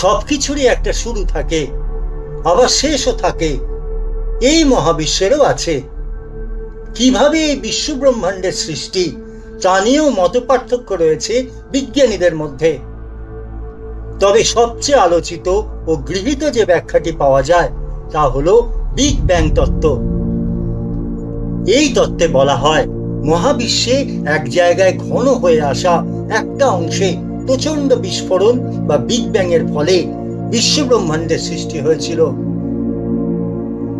সবকিছুরই একটা শুরু থাকে, আবার শেষও থাকে। এই মহাবিশ্বেরও আছে। কীভাবে এই বিশ্ব ব্রহ্মাণ্ডের সৃষ্টি, তা নিয়েও মত পার্থক্য রয়েছে বিজ্ঞানীদের মধ্যে। তবে সবচেয়ে আলোচিত ও গৃহীত যে ব্যাখ্যাটি পাওয়া যায়, তা হলো বিগ ব্যাং তত্ত্ব। এই তত্ত্বে বলা হয়, মহাবিশ্বে এক জায়গায় ঘন হয়ে আসা একটা অংশে প্রচণ্ড বিস্ফোরণ বা বিগ ব্যাং এর ফলে বিশ্ব ব্রহ্মাণ্ডের সৃষ্টি হয়েছিল।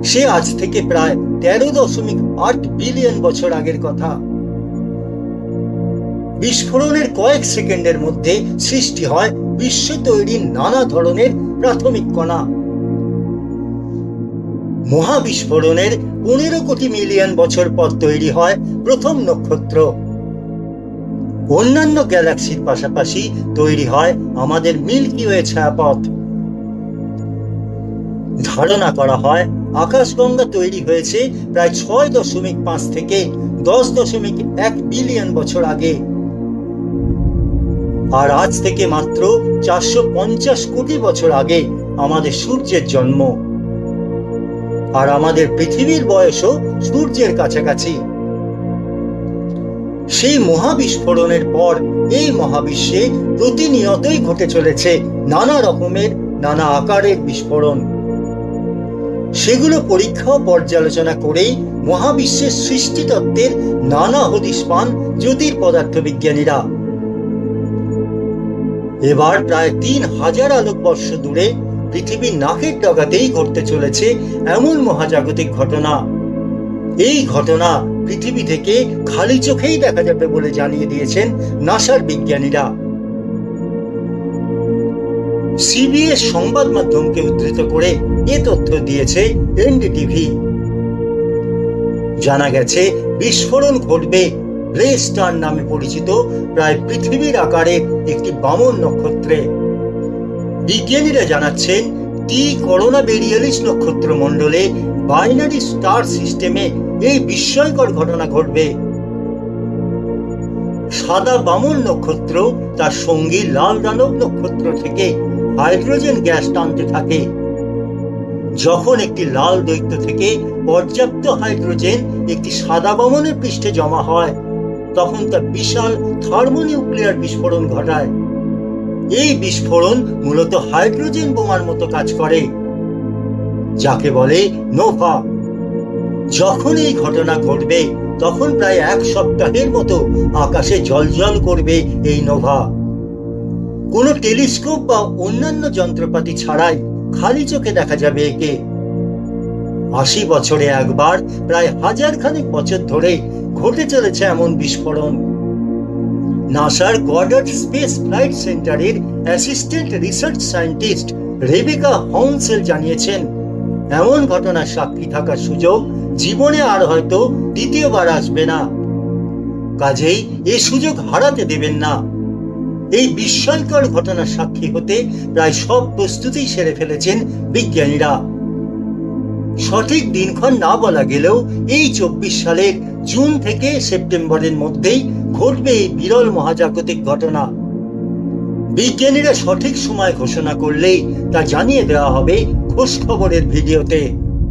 সে আজ থেকে প্রায় তেরো দশমিক আট বিলিয়ন বছর আগের কথা। বিস্ফোরণের কয়েক সেকেন্ডের মধ্যে সৃষ্টি হয় বিশ্ব তৈরির নানা ধরনের প্রাথমিক কণা। মহাবিস্ফোরণের পনেরো কোটি মিলিয়ন বছর পর তৈরি হয় প্রথম নক্ষত্র। অন্যান্য গ্যালাক্সির পাশাপাশি তৈরি হয় আমাদের মিল্কি ওয়ে ছায়াপথ। ধারণা করা হয় আকাশগঙ্গা তৈরি হয়েছে প্রায় ছয় দশমিক পাঁচ থেকে দশ দশমিক এক বিলিয়ন বছর আগে। আর আজ থেকে মাত্র চারশো পঞ্চাশ কোটি বছর আগে আমাদের সূর্যের জন্ম। আর আমাদের পৃথিবীর বয়সও সূর্যের কাছাকাছি। সেই মহাবিস্ফোরণের পর এই মহাবিশ্বে প্রতিনিয়তই ঘটে চলেছে নানা রকমের, নানা আকারের বিস্ফোরণ। সেগুলো পরীক্ষা পর্যালোচনা করেই মহাবিশ্বের সৃষ্টিতত্ত্বের নানা হদিশ পান জ্যোতির পদার্থবিজ্ঞানীরা। এবার প্রায় তিন হাজার আলোকবর্ষ দূরে পৃথিবীর নাকের ডগাতেই ঘটতে চলেছে এমন মহাজাগতিক ঘটনা। এই ঘটনা পৃথিবী থেকে খালি চোখেই দেখা যাবে বলে জানিয়ে দিয়েছেন নাসার বিজ্ঞানীরা। সিবিএস সংবাদ মাধ্যমকে উদ্ধৃত করে এ তথ্য দিয়েছে এনডিটিভি। জানা গেছে, বিস্ফোরণ ঘটবে ব্লে স্টার নামে পরিচিত প্রায় পৃথিবীর আকারে একটি বামন নক্ষত্রে। বিজ্ঞানীরা জানাচ্ছেন, টি করোনা বেরিয়ালিস নক্ষত্র মণ্ডলে বাইনারি স্টার সিস্টেমে এই বিস্ময়কর ঘটনা ঘটবে। সাদা বামন নক্ষত্র তার সঙ্গী লাল দানব নক্ষত্র থেকে হাইড্রোজেন গ্যাস টানতে থাকে। যখন একটি লাল দৈত্য থেকে পর্যাপ্ত হাইড্রোজেন একটি সাদা বামনের পৃষ্ঠে জমা হয়, তখন তা বিশাল থার্মোনিউক্লিয়ার বিস্ফোরণ ঘটায়। এই বিস্ফোরণ মূলত হাইড্রোজেন বোমার মতো কাজ করে, যাকে বলে নোভা। যখন এই ঘটনা ঘটবে, তখন প্রায় এক সপ্তাহের মতো আকাশে জলজল করবে এই নোভা। কোনো টেলিস্কোপ বা অন্যান্য যন্ত্রপাতি ছাড়াই খালি চোখে দেখা যাবে একে। আশি বছরে একবার, প্রায় হাজার খানেক বছর ধরে ঘটে চলেছে এমন বিস্ফোরণ। নাসার গডার্ড স্পেস ফ্লাইট সেন্টারের assistant research scientist Rebecca Hounsell জানিয়েছেন, এমন ঘটনার সাক্ষী থাকার সুযোগ জীবনে আর হয়তো দ্বিতীয়বার আসবে না। কাজেই এ সুযোগ হারাতে দেবেন না। এই বিস্ময়কর ঘটনার সাক্ষী হতে প্রায় সব প্রস্তুতি সেরে ফেলেছেন বিজ্ঞানীরা। সঠিক দিনক্ষণ না বলা গেলেও এই চব্বিশ সালের জুন থেকে সেপ্টেম্বরের মধ্যেই ঘটবে এই বিরল মহাজাগতিক ঘটনা। বিজ্ঞানীরা সঠিক সময় ঘোষণা করলেই তা জানিয়ে দেওয়া হবে খোঁজ খবরের ভিডিওতে।